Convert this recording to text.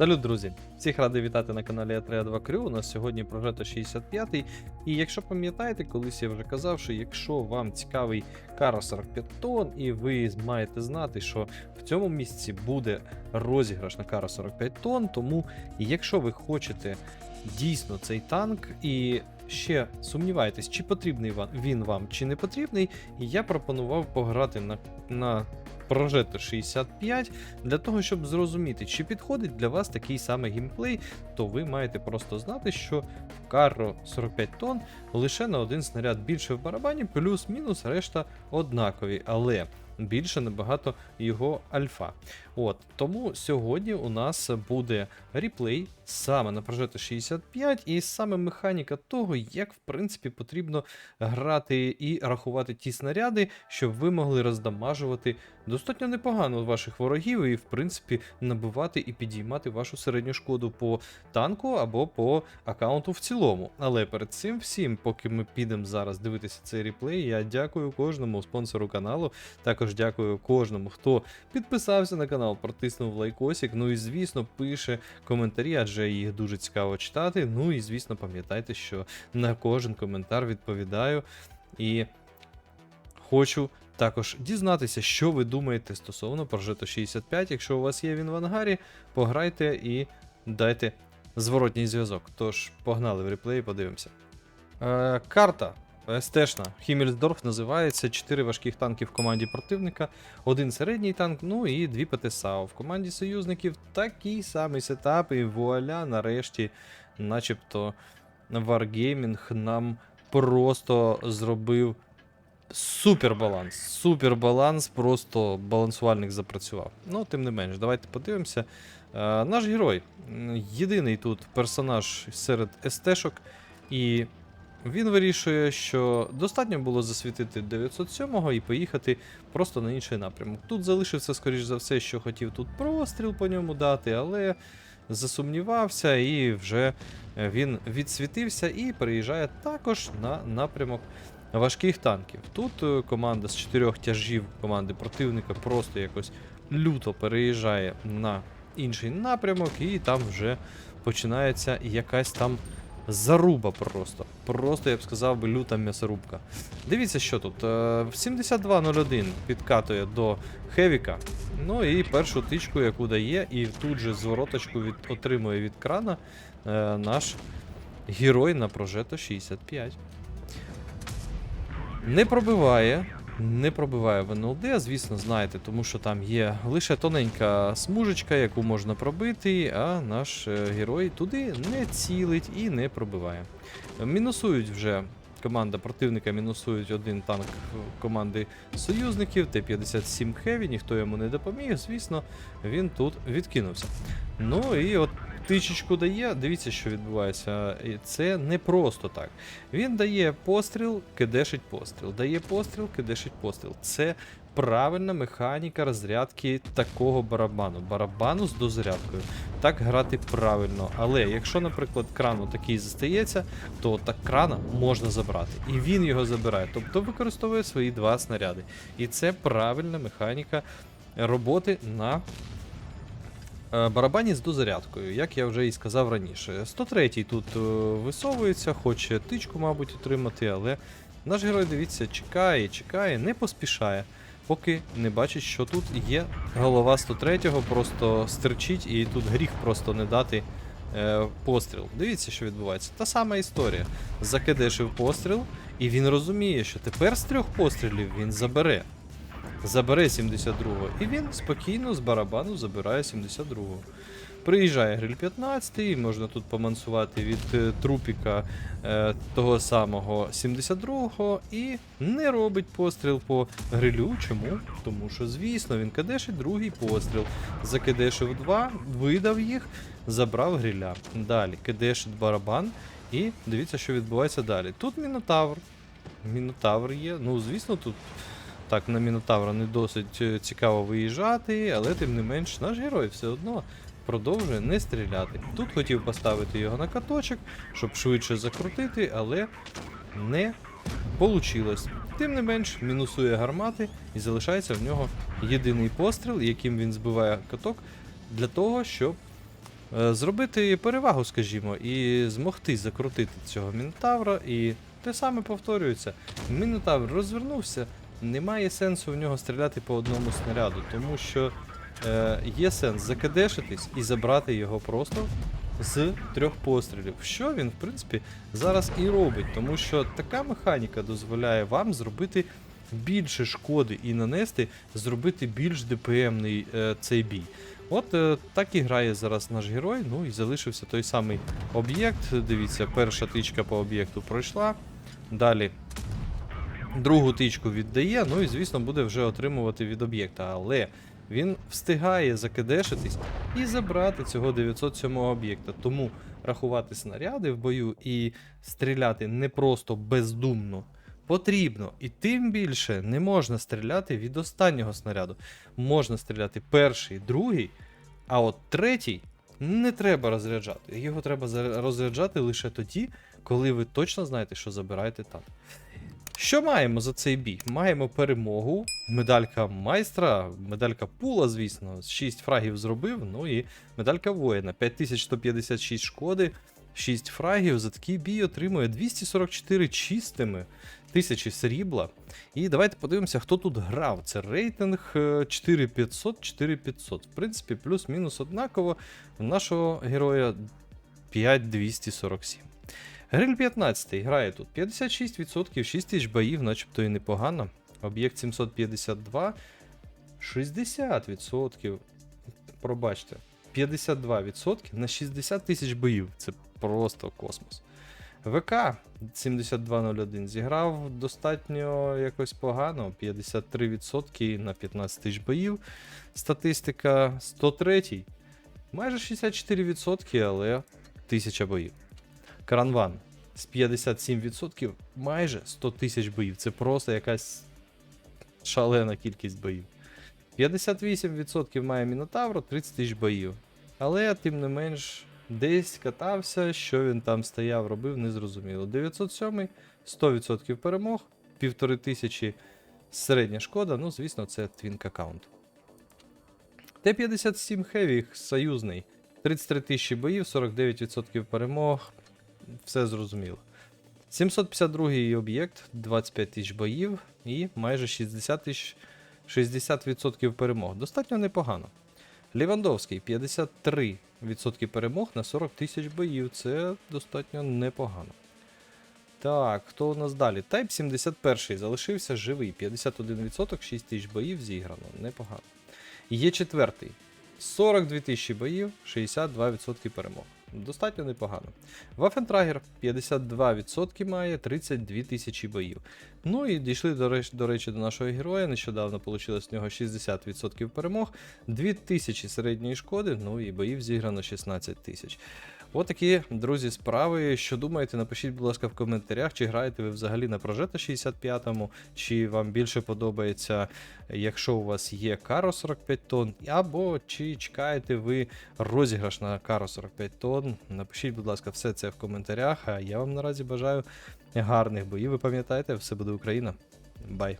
Салют, друзі! Всіх радий вітати на каналі А32 Крю. У нас сьогодні прожето 65-й. І якщо пам'ятаєте, колись я вже казав, що якщо вам цікавий Кара 45 тонн, і ви маєте знати, що в цьому місці буде розіграш на Кара 45 тонн, тому якщо ви хочете дійсно цей танк і ще сумніваєтесь, чи потрібний він вам, чи не потрібний, я пропонував пограти на, на Progetto 65 для того, щоб зрозуміти, чи підходить для вас такий самий геймплей, то ви маєте просто знати, що Карро 45 тонн лише на один снаряд більше в барабані, плюс-мінус решта однакові, але більше набагато його альфа. От тому сьогодні у нас буде реплей саме на Progetto 65, і саме механіка того, як в принципі потрібно грати і рахувати ті снаряди, щоб ви могли роздамажувати достатньо непогано ваших ворогів і, в принципі, набивати і підіймати вашу середню шкоду по танку або по аккаунту в цілому. Але перед цим всім, поки ми підемо зараз дивитися цей реплей, я дякую кожному спонсору каналу. Також дякую кожному, хто підписався на канал, протиснув лайкосик. Ну і звісно, пише коментарі, адже їх дуже цікаво читати. Ну і звісно, пам'ятайте, що на кожен коментар відповідаю. І хочу також дізнатися, що ви думаєте стосовно Progetto 65. Якщо у вас є він в ангарі, пограйте і дайте зворотній зв'язок. Тож, погнали в реплей, подивимося. Е, карта СТшна Хіммельсдорф називається 4 важких танки в команді противника, один середній танк, ну і дві ПТСАУ. В команді союзників такий самий сетап, і вуаля, нарешті, начебто, Wargaming нам просто зробив супер баланс. Супер баланс, просто балансувальник запрацював. Ну, тим не менш, давайте подивимося. Е, наш герой єдиний тут персонаж серед СТшок, і він вирішує, що достатньо було засвітити 907-го і поїхати просто на інший напрямок. Тут залишився, скоріш за все, що хотів тут простріл по ньому дати, але засумнівався і вже е, він відсвітився і переїжджає також на напрямок важких танків. Тут е, команда з чотирьох тяжів команди противника просто якось люто переїжджає на інший напрямок, і там вже починається якась там заруба просто. Просто, я б сказав би, люта м'ясорубка. Дивіться, що тут. Е, 7201 підкатує до Хевіка. Ну і першу тичку, яку дає, і тут же звороточку від, отримує від крана е, наш герой на Progetto 65. Не пробиває. Не пробиває в НЛД, звісно, знаєте, тому що там є лише тоненька смужечка, яку можна пробити, а наш е, герой туди не цілить і не пробиває. Мінусують вже команда противника, мінусують один танк команди союзників, Т-57 Heavy, ніхто йому не допоміг, звісно, він тут відкинувся. Ну і от тичечку дає, дивіться, що відбувається. Це не просто так. Він дає постріл, кидешить постріл. Дає постріл, кидешить постріл. Це правильна механіка розрядки такого барабану. Барабану з дозарядкою. Так грати правильно. Але якщо, наприклад, крану такий застається, то так крана можна забрати. І він його забирає. Тобто використовує свої два снаряди. І це правильна механіка роботи на Е, Барабані з дозарядкою, як я вже і сказав раніше. 103-й тут е, висовується, хоче тичку, мабуть, отримати, але наш герой, дивіться, чекає, чекає, не поспішає, поки не бачить, що тут є голова 103-го, просто стерчить, і тут гріх просто не дати е, постріл. Дивіться, що відбувається. Та сама історія. Закидешив постріл, і він розуміє, що тепер з трьох пострілів він забере забере 72-го. І він спокійно з барабану забирає 72-го. Приїжджає гриль 15, і можна тут помансувати від е, трупіка е, того самого 72-го і не робить постріл по грилю. Чому? Тому що, звісно, він кадешить другий постріл. Закидешив два, видав їх, забрав гриля. Далі кидешить барабан, і дивіться, що відбувається далі. Тут мінотавр. Мінотавр є. Ну, звісно, тут так, на Мінотавра не досить е, цікаво виїжджати, але тим не менш наш герой все одно продовжує не стріляти. Тут хотів поставити його на каточок, щоб швидше закрутити, але не вийшло. Тим не менш, мінусує гармати і залишається в нього єдиний постріл, яким він збиває каток, для того, щоб е, зробити перевагу, скажімо, і змогти закрутити цього мінотавра, і те саме повторюється. Мінотавр розвернувся, немає сенсу в нього стріляти по одному снаряду, тому що е, є сенс закадешитись і забрати його просто з трьох пострілів. Що він, в принципі, зараз і робить, тому що така механіка дозволяє вам зробити більше шкоди і нанести, зробити більш ДПМний е, цей бій. От е, так і грає зараз наш герой. Ну і залишився той самий об'єкт. Дивіться, перша тичка по об'єкту пройшла. Далі другу тичку віддає, ну і звісно буде вже отримувати від об'єкта. Але він встигає закидешитись і забрати цього 907 об'єкта. Тому рахувати снаряди в бою і стріляти не просто бездумно. Потрібно, і тим більше не можна стріляти від останнього снаряду. Можна стріляти перший, другий, а от третій не треба розряджати. Його треба розряджати лише тоді, коли ви точно знаєте, що забираєте танк. Що маємо за цей бій? Маємо перемогу, медалька майстра, медалька пула, звісно, 6 фрагів зробив, ну і медалька воїна. 5156 шкоди, 6 фрагів. За такий бій отримує 244 чистими тисячі срібла. І давайте подивимося, хто тут грав. Це рейтинг е, 4500, 4500. В принципі, плюс-мінус однаково. У нашого героя 5247. Гриль 15 грає тут 56%, 6 тисяч боїв, начебто і непогано. Об'єкт 752, 60%. Пробачте, 52% на 60 тисяч боїв. Це просто космос. ВК 7201 зіграв достатньо якось погано, 53% на 15 тисяч боїв. Статистика 103, майже 64%, але 1000 боїв. Кранван з 57% майже 100 тисяч боїв. Це просто якась шалена кількість боїв. 58% має Мінотавро, 30 тисяч боїв. Але, тим не менш, десь катався, що він там стояв, робив, незрозуміло. 907 100% перемог, 1500 середня шкода, ну, звісно, це твінк аккаунт. Т-57 Heavy союзний. 33 тисячі боїв, 49% перемог. Все зрозуміло. 752 об'єкт, 25 тисяч боїв і майже 60 тисяч 60% перемог. Достатньо непогано. Лівандовський 53% перемог на 40 тисяч боїв. Це достатньо непогано. Так, хто у нас далі? Type 71 залишився живий. 51%, 6 тисяч боїв зіграно. Непогано. Є четвертий. 42 тисячі боїв, 62% перемог. Достатньо непогано. Вафентрагер 52% має 32 тисячі боїв. Ну і дійшли до речі, до речі до нашого героя. Нещодавно вийшло з нього 60% перемог, 2000 середньої шкоди, ну і боїв зіграно 16 тисяч. Отакі, друзі, справи. Що думаєте, напишіть, будь ласка, в коментарях, чи граєте ви взагалі на Прожета 65-му, чи вам більше подобається, якщо у вас є Каро 45 тонн, або чи чекаєте ви розіграш на Каро 45 тонн. Напишіть, будь ласка, все це в коментарях. А я вам наразі бажаю гарних боїв. Ви пам'ятаєте, все буде Україна. Бай!